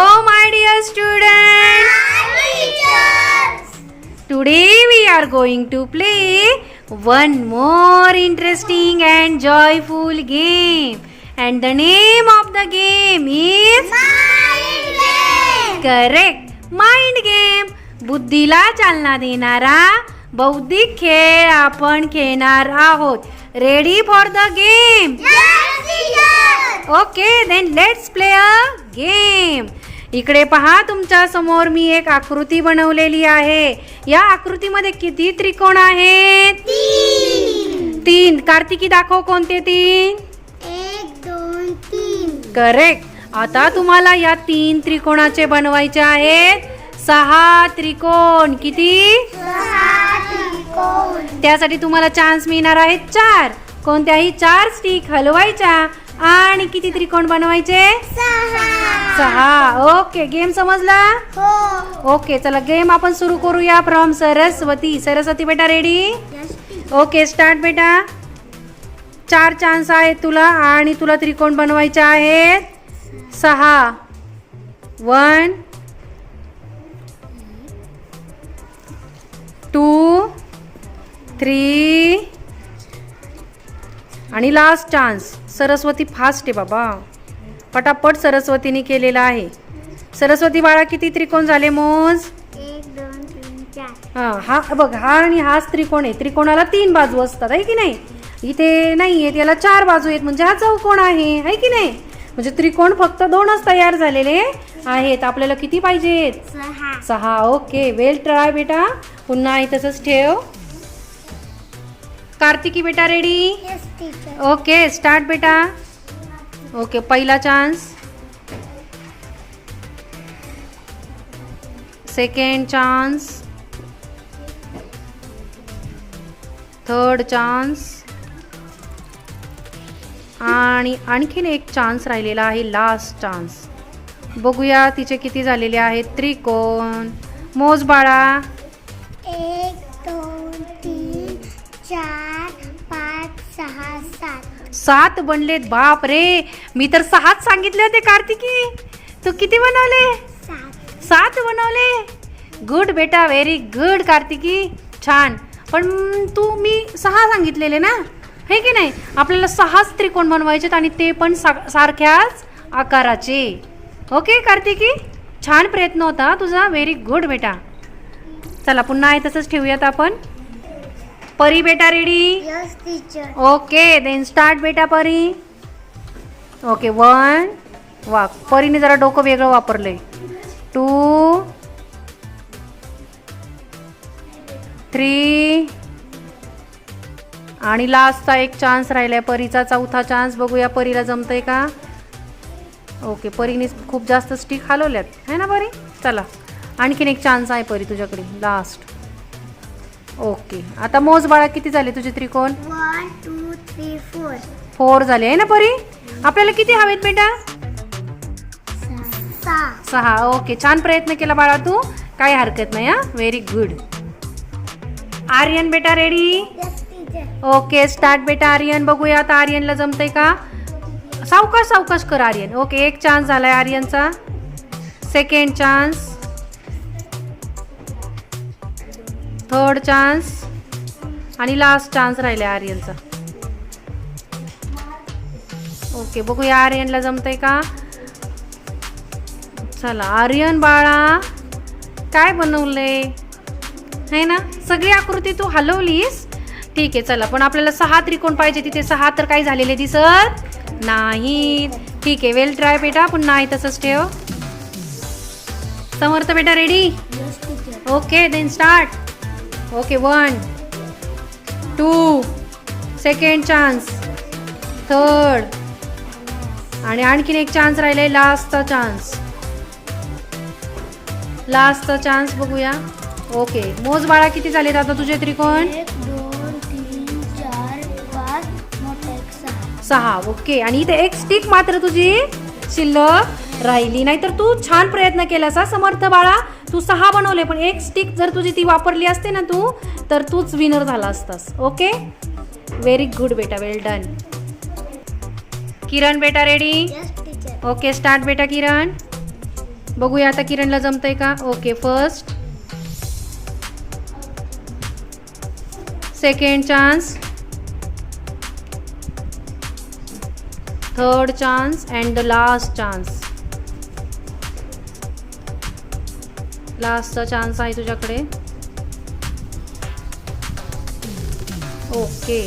Oh, my dear students, today we are going to play one more interesting and joyful game. And the name of the game is correct mind game बुद्धीला चालना देणारा बौद्धिक खेळ आपण खेळणार आहोत. Ready for the game okay then let's play a game इकडे पहा तुमच्यासमोर मी एक आकृती बनवलेली आहे. या आकृतीमध्ये किती त्रिकोण आहेत? तीन. कार्तिकी दाखव कोणते तीन? एक दोन तीन. करेक्ट आता तुम्हाला या तीन त्रिकोणाचे बनवायचे आहेत. सहा त्रिकोण. किती? त्यासाठी तुम्हाला चान्स मिळणार आहेत चार. कोणत्याही चार स्टिक हलवायच्या. आणि किती त्रिकोण बनवायचे? सहा. ओके गेम समजला? हो. ओके चला गेम आपण सुरू करूया फ्रॉम सरस्वती. सरस्वती बेटा रेडी ओके स्टार्ट बेटा. चार चान्स आहेत तुला आणि तुला त्रिकोण बनवायचे आहेत. सहा. वन टू थ्री आणि लास्ट चान्स सरस्वती फास्ट आहे बाबा. पटापट सरस्वतीने केलेला आहे. सरस्वती बाळा किती त्रिकोण झाले मोज? हा हा बघ हा आणि हाच त्रिकोण आहे. त्रिकोणाला तीन बाजू असतात आहे की नाही? इथे नाही आहेत याला चार बाजू आहेत म्हणजे हा चौकोन आहे आहे की नाही? म्हणजे त्रिकोण फक्त दोनच तयार झालेले आहेत. आपल्याला किती पाहिजेत? सहा. सहा ओके वेल ट्राय बेटा. पुन्हा आहे तसंच ठेव. कार्तिकी बेटा रेडी ओके स्टार्ट बेटा. ओके पहिला chance second chance third chance आणि आणखीन एक चान्स राहिलेला आहे लास्ट चान्स बघूया तिचे किती झालेले आहेत त्रिकोण. मोज बाळा सात बनलेत बाप रे! मी तर सहाच सांगितले होते कार्तिकी. तू किती बनवले? सात बनवले. गुड बेटा व्हेरी गुड कार्तिकी. छान. पण तू मी सहा सांगितलेले ना? हे की नाही? आपल्याला सहाच त्रिकोण बनवायचे आणि ते पण सा सारख्याच आकाराचे. ओके कार्तिकी? छान प्रयत्न होता तुझा. व्हेरी गुड बेटा. चला पुन्हा आहे तसंच ठेवूयात आपण. परी बेटा ready yes teacher okay then start बेटा परी. ओके वन वा परीने जरा डोकं वेगळं वापरलंय. टू थ्री आणि लास्टचा एक चान्स राहिलाय परीचा चौथा चान्स बघूया परीला जमतंय का? ओके परीने खूप जास्त स्टिक हलवल्यात. है ना परी? चला. आणखीन एक चान्स आहे परी तुझ्याकडे. Last okay. आता मोज बाळा किती झाले तुझे त्रिकोण? One two three four four झाले आहे ना परी? आपल्याला किती हवेत बेटा? सहा. सहा. ओके छान प्रयत्न केला बाळा तू. काही हरकत नाही हा? व्हेरी गुड आर्यन बेटा रेडी ओके स्टार्ट बेटा आर्यन. बघूया आता आर्यनला जमतंय का? सावकाश सावकाश कर आर्यन. ओके एक चान्स झालाय आर्यनचा. सेकंड चान्स थर्ड चान्स आणि लास्ट चान्स राहिलाय आर्यनचा. ओके बघूया आर्यनला जमतंय का? चला आर्यन बाळा काय बनवलंय? है ना? सगळी आकृती तू हलवलीस? ठीक आहे चला पण आपल्याला सहा त्रिकोण पाहिजे तिथे सहा तर काही झालेले दिसत नाही ठीक आहे वेल ट्राय बेटा पुन्हा आहे तसंच ठेव. समर्थ बेटा ready okay then start okay one two second chance third आणि आणखीन एक चान्स राहिलाय लास्टचा चान्स लास्टचा चान्स बघूया. ओके मोज बाळा किती झालेत आता तुझे त्रिकोण? सहा. ओके आणि इथे एक स्टिक मात्र तुझी शिल्लक राहिली. नाहीतर तू छान प्रयत्न केलास हा. समर्थ बाळा तू सहा बनवले पण एक स्टिक जर तुझी ती वापरली असते ना तू तर तूच विनर झाला असतास. ओके व्हेरी गुड बेटा वेल डन किरण बेटा रेडी ओके स्टार्ट बेटा किरण. बघूया आता किरणला जमतंय का? Okay first second chance third chance and the last chance लास्टचा chance आहे तुझ्याकडे. ओके.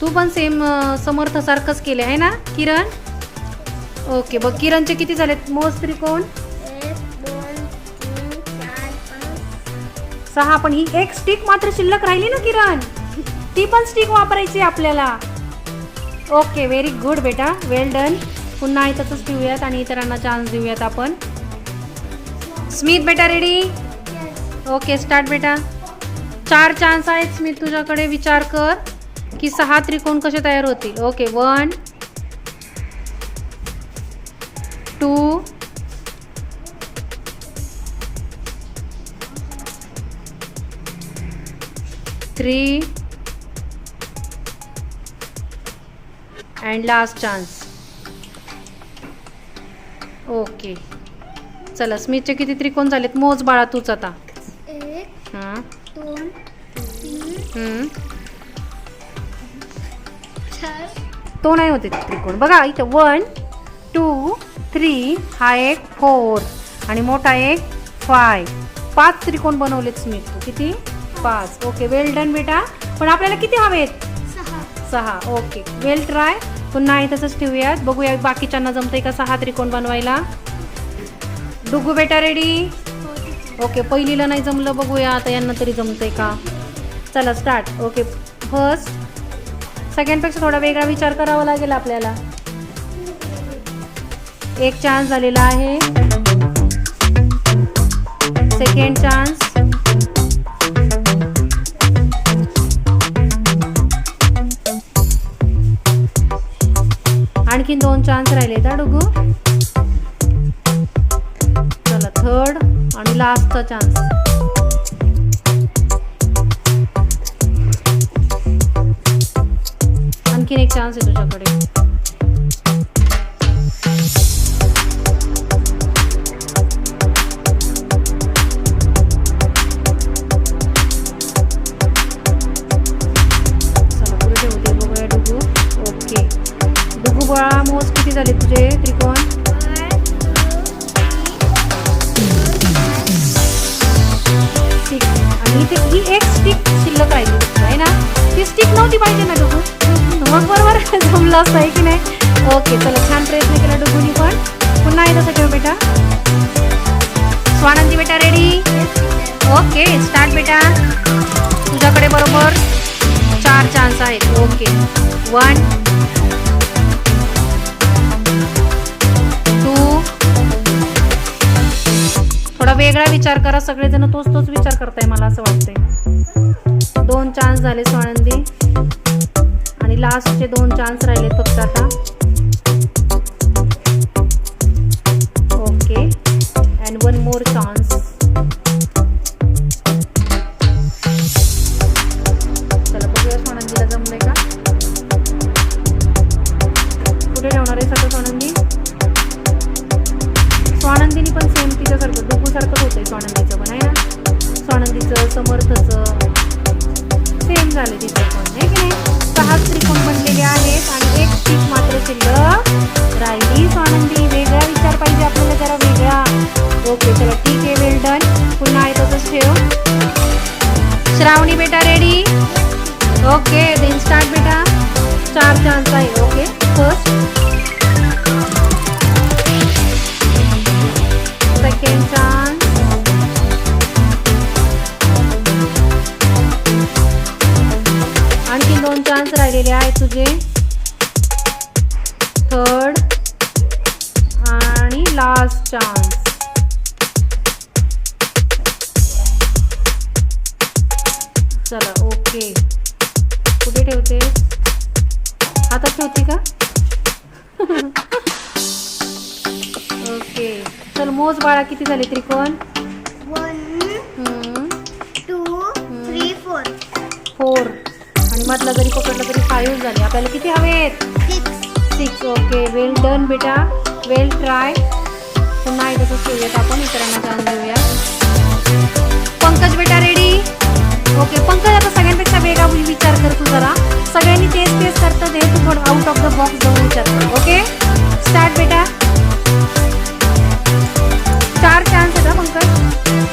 तू पण सेम समर्थसारखंच केले आहे ना किरण? ओके बघ किरणचे किती झालेत? मोज त्रिकोण सहा पण ही एक स्टिक मात्र शिल्लक राहिली ना किरण? ती पण स्टिक वापरायची आपल्याला. ओके व्हेरी गुड बेटा वेल डन पुन्हा इथंच ठेवूयात आणि इतरांना चान्स देऊयात आपण. स्मित बेटा रेडी ओके स्टार्ट बेटा. चार चान्स आहेत स्मित तुझ्याकडे. विचार कर की सहा त्रिकोण कसे तयार होतील. Okay one two three and last chance okay चला स्मितचे किती त्रिकोण झालेत? मोज बाळा तूच आता. एक हां. दोन तीन हम्म. चार. तो नाही होते त्रिकोण. बघा इथं वन टू थ्री हा एक फोर आणि मोठा एक फाय. पाच त्रिकोण बनवलेत स्मित तू. किती? पाच. ओके वेल डन बेटा. पण आपल्याला किती हवेत? सहा. सहा. ओके. वेल ट्राय पुन्हा इथंच ठेवूयात. बघूया बाकीच्यांना जमतंय का सहा त्रिकोण बनवायला? डुगू बेटा रेडी ओके पहिलीला नाही जमलं बघूया. आता यांना तरी जमतंय का? चला स्टार्ट ओके फर्स्ट सगळ्यांपेक्षा थोडा वेगळा विचार करावा लागेल आपल्याला. एक चान्स झालेला आहे. सेकंड चान्स आणखीन दोन चान्स राहिले का डुगू थर्ड आणि लास्टचा चान्स आणखीन एक चान्स आहे तुझ्याकडे. आणि इथे ही एक स्टिक शिल्लक राहिली आहे ना? ती स्टिक नव्हती पाहिजे ना डुगू? मग बरोबर जमलं असं आहे की नाही? ओके चला छान प्रयत्न केला डुगूनी पण. पुन्हा येत असं ठेव बेटा. स्वानंदी बेटा रेडी ओके स्टार्ट बेटा. तुझ्याकडे बरोबर चार चान्स आहेत. ओके वन विचार करा सगळेजण तोच तोच विचार करताय मला असं वाटतंय. दोन चान्स झाले स्वानंदी. आणि लास्टचे दोन चान्स राहिले फक्त आता. Okay and one more chance same झाले तिथे पण नाही की नाही? सहा त्रिकोण बनलेले आहेत आणि एक स्टिक मात्र शिल्लक. राहिली आनंदी वेगळा विचार पाहिजे आपल्याला जरा वेगळा. ओके चला ठीक आहे वेल डन पुन्हा आहे तसंच ठेव. श्रावणी बेटा रेडी ओके देन स्टार्ट बेटा. चार चान्स आहे ओके. फर्स्ट राहिलेले आहेत तुझे. थर्ड आणि लास्ट चान्स चला ओके कुठे ठेवते हातात ठेवते का? ओके चल मोज बाळा किती झाले त्रिकोण? One two three four four आणि मधला जरी पकडला तरी फाईव्ह झाले आपल्याला किती हवेत six six okay well done बेटा. वेल ट्राय पुन्हा एकदा खेळूयात आपण. इतरांना चान्स देऊया पंकज बेटा रेडी ओके पंकज आता सगळ्यांपेक्षा वेगळा विचार कर तू जरा. सगळ्यांनी तेच तेच करतं ते तू थोडं आउट ऑफ द बॉक्स जाऊन विचार कर ओके स्टार्ट बेटा. चार चान्स आहेत पंकज.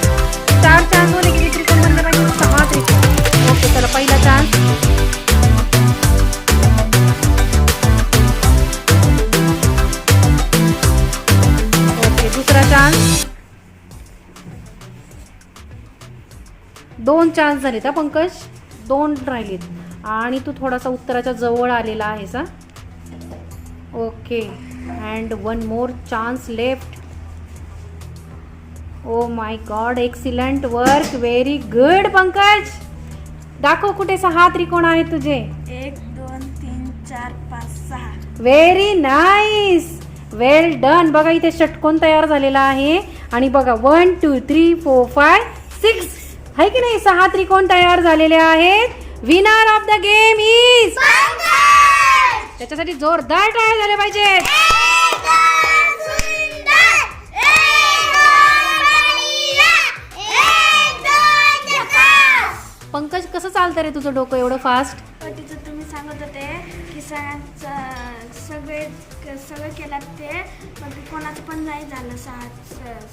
दोन चान्स झालेत हा पंकज. दोन राहिलेत. आणि तू थोडासा उत्तराच्या जवळ आलेला आहेस हा? Okay and one more chance left oh my God excellent work very good Pankaj. दाखव कुठे सहा त्रिकोण आहेत तुझे? एक दोन तीन चार पाच सहा. व्हेरी नाईस वेल डन बघा इथे षटकोन तयार झालेला आहे. आणि बघा one two three four five आहे की नाही? सहा त्रिकोण तयार झालेले आहेत. Winner of the game is त्याच्यासाठी जोरदार टाळ्या झाल्या पाहिजेत पंकज कसं चालतं रे तुझं डोकं एवढं फास्ट तिथं तुम्ही सांगत होते की सगळ्यांचं सगळे सगळं केलं ते पण कोणाचं पण नाही झालं सहा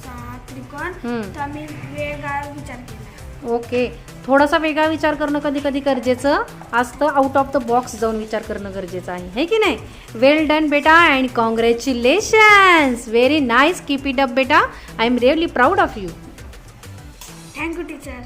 सहा त्रिकोण. तर मी वेगळा विचार केला. ओके. थोडासा वेगळा विचार करणं कधी कधी गरजेचं असतं. आउट ऑफ द बॉक्स जाऊन विचार करणं गरजेचं आहे. है की नाही? वेल डन बेटा and congratulations very nice keep it up बेटा. I am really proud of you thank you teacher